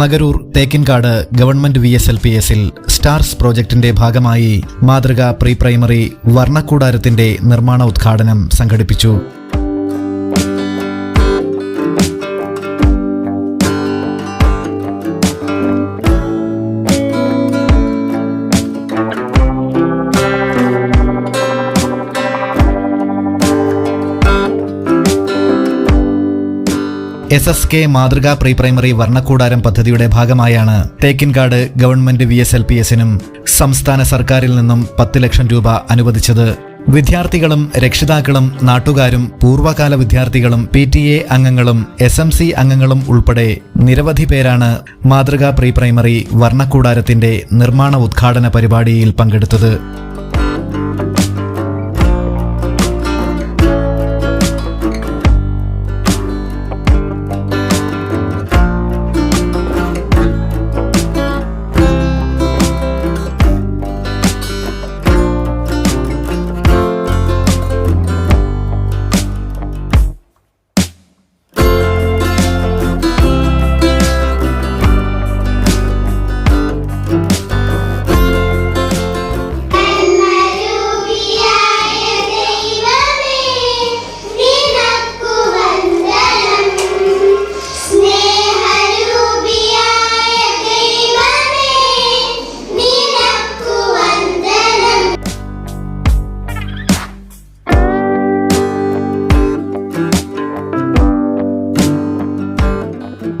Nagaroor Thekkinkad government V S L P എസിൽ stars പ്രോജക്ടിന്റെ ഭാഗമായി മാതൃകാ പ്രീ പ്രൈമറി വർണക്കൂടാരത്തിന്റെ നിർമ്മാണ ഉദ്ഘാടനം സംഘടിപ്പിച്ചു. എസ് എസ് കെ മാതൃകാ പ്രീ പ്രൈമറി വർണക്കൂടാരം പദ്ധതിയുടെ ഭാഗമായാണ് Thekkinkad government V S L P എസിനും സംസ്ഥാന സർക്കാരിൽ നിന്നും പത്ത് ലക്ഷം രൂപ അനുവദിച്ചത്. വിദ്യാർത്ഥികളും രക്ഷിതാക്കളും നാട്ടുകാരും പൂർവകാല വിദ്യാർത്ഥികളും പി ടി എ അംഗങ്ങളും എസ് എം സി അംഗങ്ങളും ഉൾപ്പെടെ നിരവധി പേരാണ് മാതൃകാ പ്രീ പ്രൈമറി വർണക്കൂടാരത്തിന്റെ നിർമ്മാണ ഉദ്ഘാടന പരിപാടിയിൽ പങ്കെടുത്തത്.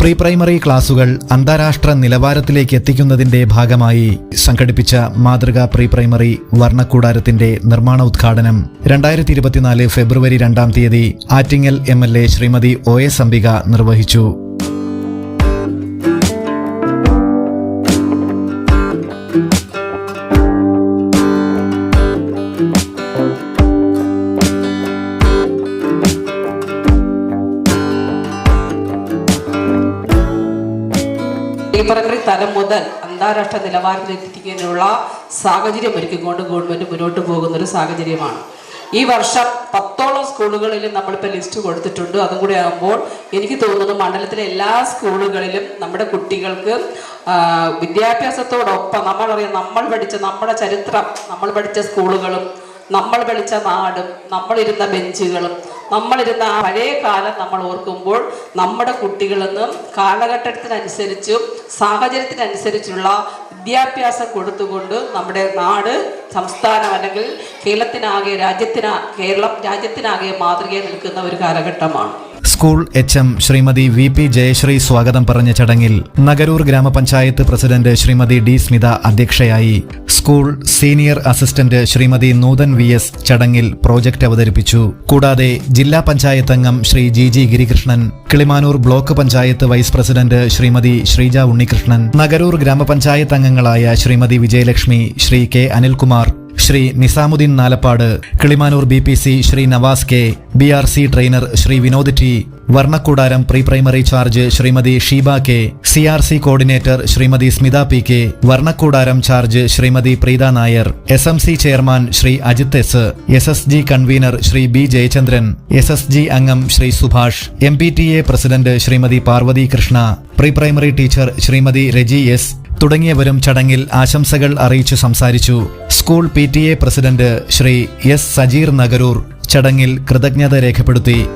പ്രീ പ്രൈമറി ക്ലാസുകൾ അന്താരാഷ്ട്ര നിലവാരത്തിലേക്ക് എത്തിക്കുന്നതിന്റെ ഭാഗമായി സംഘടിപ്പിച്ച മാതൃകാ പ്രീ പ്രൈമറി വർണക്കൂടാരത്തിന്റെ നിർമ്മാണ ഉദ്ഘാടനം രണ്ടായിരത്തി ഇരുപത്തിനാല് ഫെബ്രുവരി രണ്ടാം തീയതി Attingal M L A Shrimati O S Ambika നിർവഹിച്ചു. പ്രൈമറി തലം മുതൽ അന്താരാഷ്ട്ര നിലവാരത്തിലെത്തിക്കുന്നതിനുള്ള സാഹചര്യം ഒരുക്കിക്കൊണ്ട് ഗവൺമെന്റ് മുന്നോട്ട് പോകുന്ന ഒരു സാഹചര്യമാണ്. ഈ വർഷം പത്തോളം സ്കൂളുകളിൽ നമ്മളിപ്പോൾ ലിസ്റ്റ് കൊടുത്തിട്ടുണ്ട്. അതും കൂടി ആകുമ്പോൾ എനിക്ക് തോന്നുന്നു മണ്ഡലത്തിലെ എല്ലാ സ്കൂളുകളിലും നമ്മുടെ കുട്ടികൾക്ക് വിദ്യാഭ്യാസത്തോടൊപ്പം നമ്മളറിയാം നമ്മൾ പഠിച്ച നമ്മുടെ ചരിത്രം നമ്മൾ പഠിച്ച സ്കൂളുകളും നമ്മൾ പഠിച്ച നാടും നമ്മളിരുന്ന ബെഞ്ചുകളും നമ്മളിരുന്ന ആ പഴയ കാലം നമ്മൾ ഓർക്കുമ്പോൾ നമ്മുടെ കുട്ടികളെന്നും കാലഘട്ടത്തിനനുസരിച്ചും സാഹചര്യത്തിനനുസരിച്ചുള്ള വിദ്യാഭ്യാസം കൊടുത്തുകൊണ്ട് നമ്മുടെ നാട് സംസ്ഥാനം അല്ലെങ്കിൽ കേരളത്തിനാകെ രാജ്യത്തിനാ കേരളം രാജ്യത്തിനാകെ മാതൃകയെ നിൽക്കുന്ന ഒരു കാലഘട്ടമാണ്. School H M Shrimati V P Jayashree സ്വാഗതം പറഞ്ഞ ചടങ്ങിൽ നഗരൂർ ഗ്രാമപഞ്ചായത്ത് പ്രസിഡന്റ് ശ്രീമതി ഡി സ്മിത അധ്യക്ഷയായി. School senior assistant Shrimati Nuthan V S ചടങ്ങിൽ പ്രോജക്ട് അവതരിപ്പിച്ചു. കൂടാതെ ജില്ലാ പഞ്ചായത്ത് അംഗം Shri G G Girikrishnan Kilimanoor block panchayat vice president Shrimati Sreeja Unnikrishnan Nagaroor gramapanchayat അംഗങ്ങളായ Shrimati Vijayalakshmi Shri K Anilkumar Shri Nizamuddin Nalappad Kilimanoor B P C Shri Navas K B R C trainer Shri Vinod T വർണക്കൂടാരം pre primary charge Shrimati Sheeba K C R C coordinator Shrimati Smitha P K വർണക്കൂടാരം charge Shrimati Preetha Nair S M C chairman Shri Ajith S S S G convener Shri B Jayachandran S S G അംഗം Shri Subhash M P T A president Shrimati Parvathy Krishna pre primary teacher Shrimati Reji S തുടങ്ങിയവരും ചടങ്ങിൽ ആശംസകൾ അറിയിച്ചു സംസാരിച്ചു. School P president Shri S Sajeer Nagaroor ചടങ്ങിൽ കൃതജ്ഞത രേഖപ്പെടുത്തി.